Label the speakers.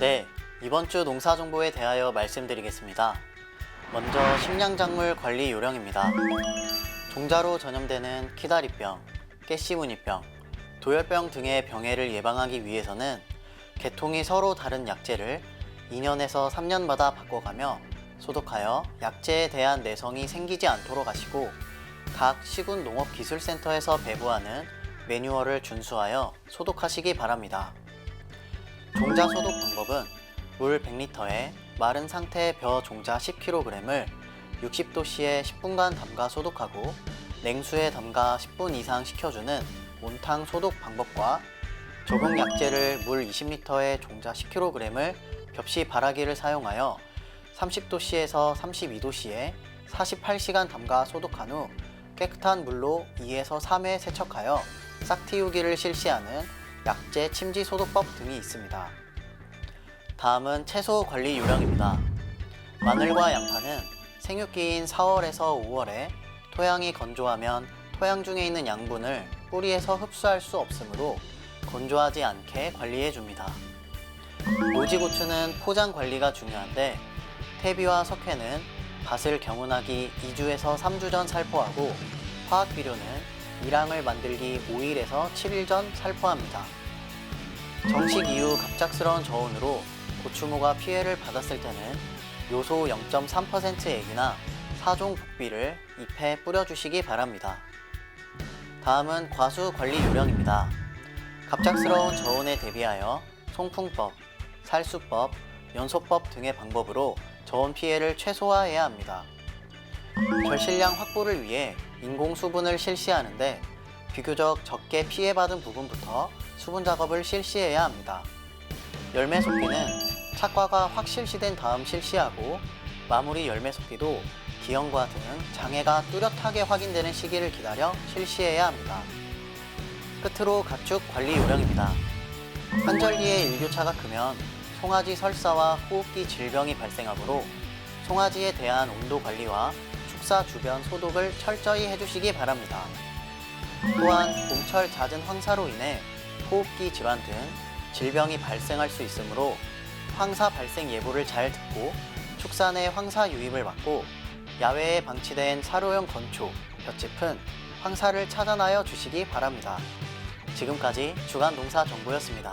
Speaker 1: 네, 이번 주 농사 정보에 대하여 말씀드리겠습니다. 먼저 식량작물 관리 요령입니다. 종자로 전염되는 키다리병, 깨씨무늬병, 도열병 등의 병해를 예방하기 위해서는 개통이 서로 다른 약재를 2년에서 3년마다 바꿔가며 소독하여 약재에 대한 내성이 생기지 않도록 하시고 각 시군 농업기술센터에서 배부하는 매뉴얼을 준수하여 소독하시기 바랍니다. 종자 소독 방법은 물 100리터에 마른 상태의 벼 종자 10kg을 60도씨에 10분간 담가 소독하고 냉수에 담가 10분 이상 식혀주는 온탕 소독 방법과 적응 약재를 물 20리터에 종자 10kg을 겹시 바라기를 사용하여 30도씨에서 32도씨에 48시간 담가 소독한 후 깨끗한 물로 2에서 3회 세척하여 싹 틔우기를 실시하는 약재 침지 소독법 등이 있습니다. 다음은 채소 관리 요령입니다. 마늘과 양파는 생육기인 4월에서 5월에 토양이 건조하면 토양 중에 있는 양분을 뿌리에서 흡수할 수 없으므로 건조하지 않게 관리해 줍니다. 노지고추는 포장 관리가 중요한데 퇴비와 석회는 밭을 경운하기 2주에서 3주 전 살포하고 화학 비료는 일항을 만들기 5일에서 7일 전 살포합니다. 정식 이후 갑작스러운 저온으로 고추무가 피해를 받았을 때는 요소 0.3% 액이나 사종 복비를 잎에 뿌려주시기 바랍니다. 다음은 과수 관리 요령입니다. 갑작스러운 저온에 대비하여 송풍법, 살수법, 연소법 등의 방법으로 저온 피해를 최소화해야 합니다. 절실량 확보를 위해 인공 수분을 실시하는데 비교적 적게 피해받은 부분부터 수분 작업을 실시해야 합니다. 열매 속기는 착과가 확 실시된 다음 실시하고 마무리 열매 속기도 기형과 등 장애가 뚜렷하게 확인되는 시기를 기다려 실시해야 합니다. 끝으로 가축 관리 요령입니다. 환절기에 일교차가 크면 송아지 설사와 호흡기 질병이 발생하므로 송아지에 대한 온도 관리와 축사 주변 소독을 철저히 해주시기 바랍니다. 또한 봄철 잦은 황사로 인해 호흡기 질환 등 질병이 발생할 수 있으므로 황사 발생 예보를 잘 듣고 내 황사 유입을 막고 야외에 방치된 사료용 건초, 볏짚은 황사를 차단하여 주시기 바랍니다. 지금까지 주간 농사 정보였습니다.